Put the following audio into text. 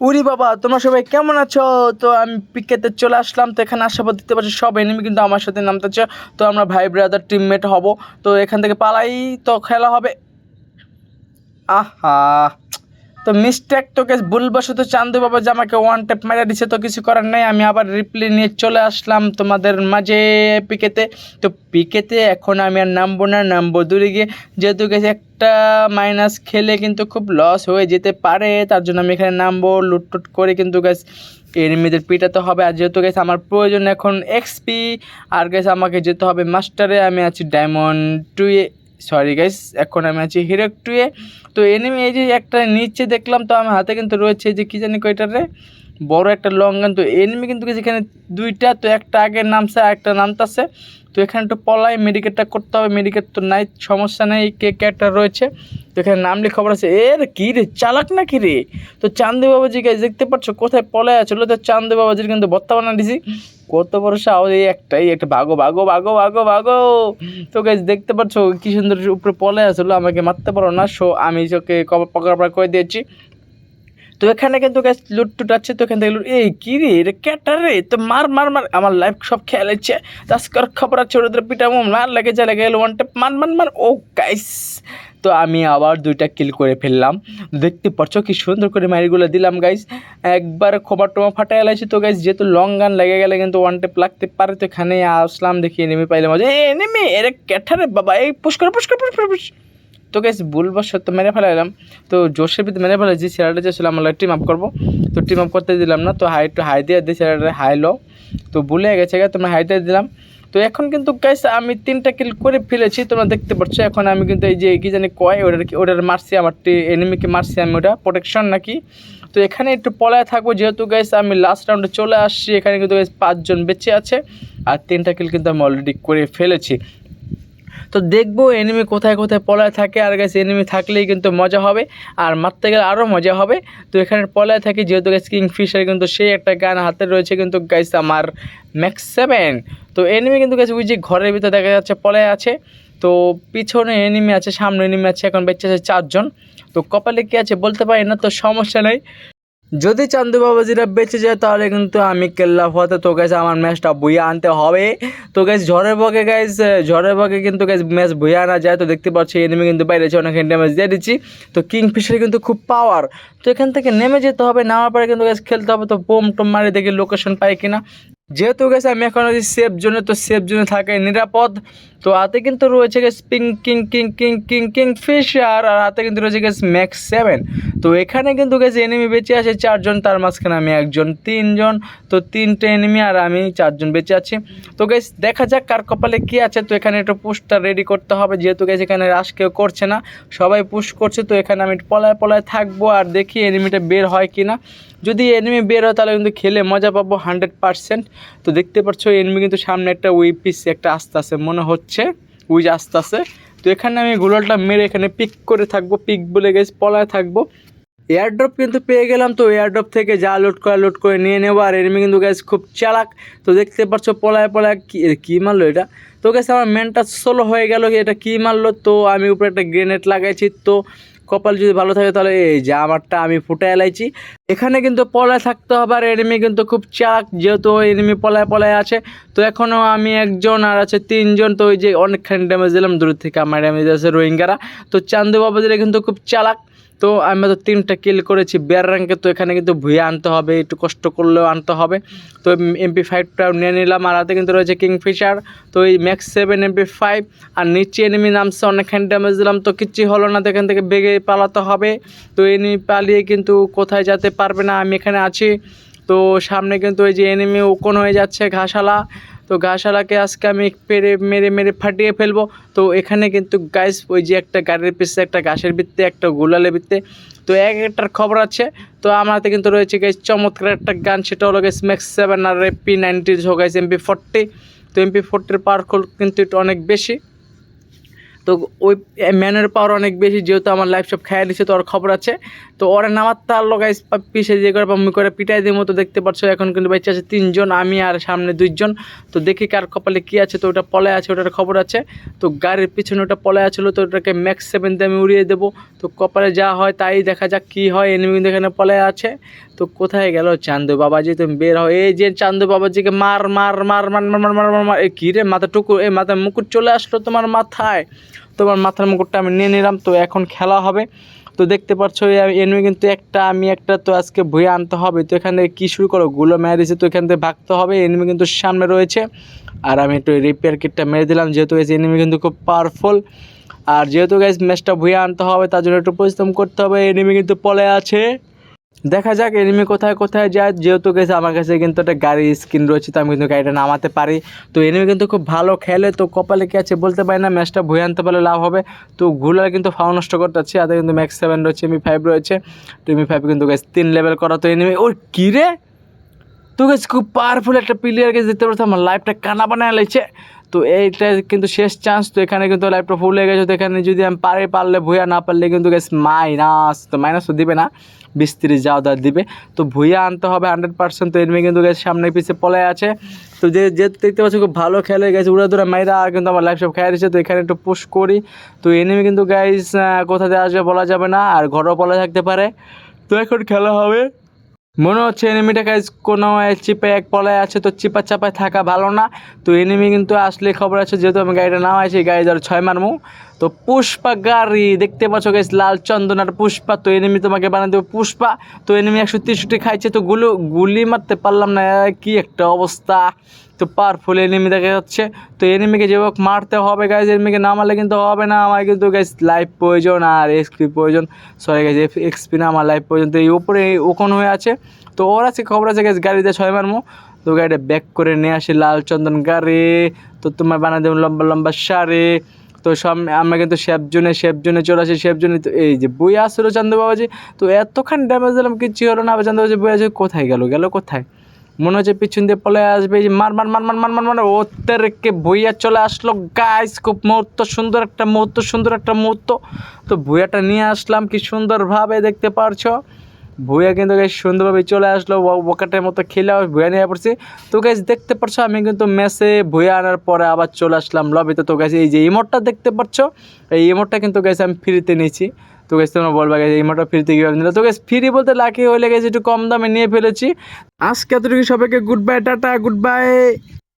উরি বাবা, তোমরা সবাই কেমন আছো? তো আমি পিকেতে চলে আসলাম, তো এখানে আসার দিতে পারছি সব এনিমি কিন্তু আমার সাথে নামতেছে। তো আমরা ভাই ব্রাদার টিমমেট হব। তো এখান থেকে পালাই, তো খেলা হবে। আহা! তো মিস্টেক তো কেস ভুলবশত চান্দু বাবা যে আমাকে ওয়ান ট্যাপ মেরে দিছে, তো কিছু করার নেই। আমি আবার রিপ্লে নিয়ে চলে আসলাম তোমাদের মাঝে পিকেতে। তো পিকেতে এখন আমি আর নামবো না, নামবো দূরে গিয়ে। যেহেতু গেছে একটা মাইনাস খেলে কিন্তু খুব লস হয়ে যেতে পারে, তার জন্য আমি এখানে নামবো লুটটুট করে কিন্তু গ্যাস এনিমিদের পিটাতে হবে। আর যেহেতু গেছে আমার প্রয়োজন এখন এক্সপি আর গেছে আমাকে যেতে হবে মাস্টারে আমি আছি ডায়মন্ড টুয়ে সরি গাইস এখন আমি আছি হিরো টুয়ে তো এনিমি এই যে একটা নিচে দেখলাম, তো আমার হাতে কিন্তু রয়েছে যে কী জানি কয়টার বড় একটা লং গান তো এনিমি কিন্তু যেখানে দুইটা, তো একটা আগে নামছে, আর একটা নামতাছে। তো এখানে একটু পলাই মেডিকেটটা করতে হবে। মেডিকেট তো নাই, সমস্যা নেই, কে ক্যারেক্টার রয়েছে। তো এখানে নামলে খবর আছে। এর কী রে, চালাক না কি রে? তো চান্দু বাবাজি গাছ দেখতে পাচ্ছ? কোথায় পলাই আছে? তো চান্দু বাবাজির কিন্তু বত্তা বানা দিছি। কত বড় সাহস, এই একটাই, একটা ভাগো ভাগো ভাগো ভাগো ভাগো। তো গাছ দেখতে পাচ্ছ কি সুন্দর উপরে পলে আসলো, আমাকে মারতে পারো না। সো আমি ওকে পকড়া করে দিয়েছি। তো এখানে কিন্তু গ্যাস লুটটুট আছে, তো এখান থেকে লুট এই কী রে, এটা ক্যাটার রে? তো মার মার মার। আমার লাইফ সব খেয়াল খেলেছে তাস্কর খবর আছে, ওদের পিটামো মার লেগে যা লেগে গেলো ওয়ান টেপ মার মার মান ও গাইস তো আমি আবার দুইটা কিল করে ফেললাম। দেখতে পাচ্ছ কি সুন্দর করে মারিগুলো দিলাম গাইস একবার খবর টোমা ফাটাই এলাইছি তো গাইস যেহেতু লং গান লেগে গেলে কিন্তু ওয়ান টেপ লাগতে পারে, তো এখানে আসলাম, দেখি নেমে পাইলাম। যে এ নেমে এরে ক্যাঠারে বাবা! এই পুষ্কর পুষ্কর পুষ্কর পুষ্কর তো গেস ভুলবশত মেরে ফেলাইলাম। তো জোশের ভিতরে মেরে ফেলেছি ছেলেটা চেয়েছিল আমরা টিম আপ করব। তো টিম আপ করতে দিলাম না, তো হাই একটু হাই দিয়ে দিই ছেলেটা হাই লো তো ভুলে গেছে গে তোমরা হাই দিয়ে দিলাম। তো এখন কিন্তু গাইস আমি তিনটা কিল করে ফেলেছি, তোমরা দেখতে পাচ্ছ এখন আমি কিন্তু এই যে, কি জানি কয়, ওটার কি, ওটার মারছি আমার এনিমিকে মারছি আমি ওটা প্রোটেকশন নাকি? তো এখানে একটু পলায় থাকব, যেহেতু গাইস আমি লাস্ট রাউন্ডে চলে আসছি, এখানে কিন্তু গাইস পাঁচজন বেঁচে আছে, আর তিনটা কিল কিন্তু আমি অলরেডি করে ফেলেছি। তো দেখব এনিমি কোথায় কোথায় পলায় থাকে। আর গেছে এনিমি থাকলেই কিন্তু মজা হবে। আর মারতে গেলে আরও মজা হবে। তো এখানে পলায় থাকি, যেহেতু গেছে কিংফিশার কিন্তু সেই একটা গান হাতে রয়েছে কিন্তু গাইস আমার ম্যাক্স সেভেন তো এনিমি কিন্তু গেছে ওই যে ঘরের ভিতরে দেখা যাচ্ছে, পলায় আছে। তো পিছনে এনিমি আছে, সামনে এনিমি আছে, এখন বেঁচে আছে চারজন। তো কপালে কী আছে বলতে পারি না, তো সমস্যা নেই। যদি চান্দু বাবাজিরা বেঁচে যায়, তাহলে কিন্তু আমি কেল্লা ফতে তো গেছে আমার ম্যাচটা বইয়ে আনতে হবে। তো গেছ ঝড়ের বকে গাইস ঝড়ের বকে কিন্তু গেছ ম্যাচ বইয়ে আনা যায়। তো দেখতে পাচ্ছি এনিমি কিন্তু বাইরে আছে, অনেক ড্যামেজ দিয়ে দিচ্ছি। তো কিংফিশার কিন্তু খুব পাওয়ার তো এখান থেকে নেমে যেতে হবে নামার পরে কিন্তু গ্যাস খেলতে হবে। তো বোম টোম মারি দেখি লোকেশন পাই কিনা। যেহেতু গেছে আমি এখন আছি সেফ জোনে তো সেফ জোনে থাকে নিরাপদ। তো হাতে কিন্তু রয়েছে গেছে ping king king king king Kingfisher আর হাতে কিন্তু রয়েছে গেছে ম্যাক্স সেভেন তো এখানে কিন্তু গেছে এনিমি বেঁচে আছে চারজন, তার মাঝখানে আমি একজন, তিনজন। তো তিনটে এনিমি আর আমি চারজন বেঁচে আছি। তো গেছে দেখা যাক কার কপালে কী আছে। তো এখানে একটা পুশটা রেডি করতে হবে, যেহেতু গেছে এখানে রাশ কেউ করছে না। সবাই পুশ করছে, তো এখানে আমি পলায় পলায় থাকব, আর দেখি এনিমিটা বের হয় কি না যদি এনিমি বের হয়, তাহলে কিন্তু খেলে মজা পাবো হান্ড্রেড পারসেন্ট তো দেখতে পাচ্ছ এনিমি কিন্তু সামনে একটা উই পিস একটা আস্তে আস্তে মনে হচ্ছে উইজ আস্তে আস্তে তো এখানে আমি গোলালটা মেরে এখানে পিক করে থাকব পিক বলে গেছি পলায় থাকব। এয়ারড্রপ কিন্তু পেয়ে গেলাম, তো এয়ারড্রপ থেকে যা লোড করা লোড করে নিয়ে নেব। আর এনিমি কিন্তু গ্যাস খুব চালাক। তো দেখতে পাচ্ছ, পলায় পলায়, কী কী মারলো এটা? তো গ্যাস আমার মেনটা সোলো হয়ে গেল, এটা কী মারলো? তো আমি উপরে একটা গ্রেনেড লাগাইছি, তো কপাল যদি ভালো থাকে তাহলে এই যে আমারটা আমি ফুটে এলাইছি। এখানে কিন্তু পলায় থাকতে হবে আর এনিমি কিন্তু খুব চাক, যেহেতু এনিমি পলায় পলায় আছে। তো এখনও আমি একজন আর আছে তিনজন, তো ওই যে অনেকখানি ড্যামেজ দিলাম। দূর থেকে আমার ড্যামেজ আছে রোহিঙ্গারা। তো চান্দু বাবাদের কিন্তু খুব চালাক। তো আমি তো তিনটা কিল করেছি বেয়ার র্যাঙ্কে তো এখানে কিন্তু ভুয়ে আনতে হবে, একটু কষ্ট করলেও আনতে হবে। তো এমপি ফাইভটাও নিয়ে নিলাম, আর হাতে কিন্তু রয়েছে কিংফিশার তো এই ম্যাক্স সেভেন এমপি ফাইভ আর নিচে এনিমি নামছে, অনেকখানি ড্যামেজ দিলাম। তো কিচ্ছু হলো না, তো এখান থেকে বেগে পালাতে হবে। তো এনিমি পালিয়ে কিন্তু কোথায় যেতে পারবে না, আমি এখানে আছি। তো সামনে কিন্তু ওই যে এনিমি ওকন হয়ে যাচ্ছে ঘাসালা। তো ঘাসালাকে আজকে আমি পেরে, মেরে মেরে ফাটিয়ে ফেলব। তো এখানে কিন্তু গাছ ওই যে একটা গাড়ির পিছিয়ে একটা গাছের ভিত্তে, একটা গোলালের ভিত্তে। তো এক একটার খবর আছে। তো আমার হাতে কিন্তু রয়েছে গাইস চমৎকার একটা গান, সেটা হলো গাইস ম্যাক্স সেভেন আর P ninety guys MP forty তো এমপি ফোরটির পাওয়ার কিন্তু একটু অনেক বেশি। তো ওই ম্যানের পাওয়ার অনেক বেশি যেহেতু আমার লাইফ সব খাইয়ে দিচ্ছে তো ওর খবর আছে তো ওরা নামার তার লোক পিছিয়ে যে করে পাম্মি করে পিটাই দিয়ে মতো দেখতে পাচ্ছ এখন কিন্তু বেঁচে আছে তিনজন আমি আর সামনে দুইজন তো দেখি কার কপালে কী আছে তো ওটা পলে আছে ওটার খবর আছে তো গাড়ির পিছনে ওটা পলে আছিল তো ওটাকে ম্যাক্স সেভেন দিয়ে আমি উড়িয়ে দেবো তো কপালে যা হয় তাই দেখা যাক কী হয় এনিমি কিন্তু এখানে পলে আছে তো কোথায় গেল চান্দু বাবাজি তুমি বের হও এই যে চান্দু বাবাজিকে মার মার মার মার মার মার মার মার এই কী রে মাথা টুকু এই মাথায় মুকুট চলে আসলো তোমার মাথায় তোমার মাথার মুকুটটা আমি নিয়ে নিলাম, তো এখন খেলা হবে। তো দেখতে পাচ্ছ এনিমি কিন্তু একটা, আমি একটা তো আজকে ভুয়ে আনতে হবে। তো এখান থেকে কী শুরু করো গুলো মেরে দিয়েছে, তো এখান থেকে ভাগতে হবে। এনিমি কিন্তু সামনে রয়েছে। আর আমি একটু রিপেয়ার কিটটা মেরে দিলাম, যেহেতু এই এনিমি কিন্তু খুব পাওয়ারফুল আর যেহেতু গাইজ ম্যাচটা ভুয়ে আনতে হবে, তার জন্য একটু পরিশ্রম করতে হবে। এনিমি কিন্তু পলে আছে। দেখা যাক এনিমি কোথায় কোথায় যায়। যেহেতু গেছে আমার কাছে কিন্তু একটা গাড়ি স্ক্রিন রয়েছে, তো আমি কিন্তু গাড়িটা নামাতে পারি। তো এনিমি কিন্তু খুব ভালো খেলে, তো কপালে কী আছে বলতে পারি না ম্যাচটা ভুয়ে আনতে পারলে লাভ হবে। তো গুলার কিন্তু ফাও নষ্ট করতে আছে আদে কিন্তু ম্যাক্স সেভেন রয়েছে এমি ফাইভ রয়েছে। তো এমি ফাইভ কিন্তু গেছে তিন লেভেল করা তো এনিমি ওর কী রে? তো গেছে খুব পাওয়ারফুল একটা প্লেয়ারকে দিতে পারতো আমার লাইফটা কানা বানায় লাইছে। তো এইটা কিন্তু শেষ চান্স তো এখানে কিন্তু লাইফটা ফুল হয়ে গেছে। তো এখানে যদি আমি পারে, পারলে ভুয়া না পারলে কিন্তু গেছে মাইনাস তো মাইনাস তো দিবে না। বিশ তিরিশ যাও দার দিবে। তো ভুইয়া আনতে হবে হান্ড্রেড পার্সেন্ট তো এনিমি কিন্তু গেছে সামনে পিছিয়ে পলে আছে। তো যে যে দেখতে পাচ্ছি খুব ভালো খেলে গেছে উড়া দুরা মাইরা কিন্তু আমার লাইফ সব খেয়ে দিচ্ছে তো এখানে একটু পুশ করি। তো এনিমি কিন্তু গাইস কোথা থেকে আসবে বলা যাবে না, আর ঘরও পলে থাকতে পারে। তো এখন খেলা হবে মনে হচ্ছে এনিমিটা গাইজ কোনো চিপে এক পলায় আছে, তো চিপা চাপায় থাকা ভালো না। তো এনিমি কিন্তু আসলে খবর আছে, যেহেতু আমি গাড়িটা নাও নামাইছি, গাড়ি ধর ছয় মারমু। তো পুষ্পা গাড়ি, দেখতে পাচ্ছ গাইজ লাল চন্দন আর পুষ্পা, তো এনিমি তোমাকে বানিয়ে দেবো। পুষ্পা, তো এনিমি একশো তেষট্টি খাইছে, তো গুলো, গুলি মারতে পারলাম না কি একটা অবস্থা। তো পাওয়ারফুল এনিমি দেখা যাচ্ছে। তো এনিমিকে হোক মারতে হবে গাইজ এনিমিকে না মারলে কিন্তু হবে না, আমার কিন্তু গাইজ লাইফ প্রয়োজন আর এক্সপি প্রয়োজন সরি গাইজ এক্সপি না, আমার লাইফ প্রয়োজন তো এই উপরে ওখন হয়ে আছে। তো ওর আছে, খবর আছে গাইজ গাড়িতে ছয় মারমো তো গাড়িটা ব্যাক করে নিয়ে আসি, লাল চন্দন গাড়ি। তো তোমার বানা দেবো লম্বা লম্বা শাড়ি তো সব আমরা কিন্তু শেপ জোনে চলে আসি শেপ জোনে তো এই যে বই আসলো চান্দু বাবাজি, তো এতখানি ড্যামেজ দিলাম, কিচ্ছু হলো না, আবার চান্দু বাবাজি বই আছে কোথায় গেল গেল কোথায়? মনে হচ্ছে পিছন দিয়ে পলে আসবে যে মার মার মার মার মার মার মার ওদেরকে বইয়া চলে আসলো। গাইস খুব মুহূর্ত সুন্দর একটা মুহূর্ত, সুন্দর একটা মুহূর্ত। তো ভুইয়াটা নিয়ে আসলাম, কি সুন্দরভাবে দেখতে পারছ? ভুইয়া কিন্তু গাইস সুন্দরভাবে চলে আসলো বকাটের মতো খেলে ভুইয়া নিয়ে পড়ছি। তো গাইস দেখতে পারছ, আমি কিন্তু মেসে ভুইয়া আনার পরে আবার চলে আসলাম লবিতে তো। গাইস এই যে ইমোটটা দেখতে পাচ্ছ এই ইমোটটা কিন্তু গাইস আমি ফ্রিতে নিয়েছি। তো গেছে তোমরা বলবা গেছে এই মোটর ফ্রিতে কীভাবে নিলে? তো গেছে ফ্রি বলতে লাকি হলে গেছে একটু কম দামে নিয়ে ফেলেছি। আজকে এতটুকু সবাইকে good bye tata good bye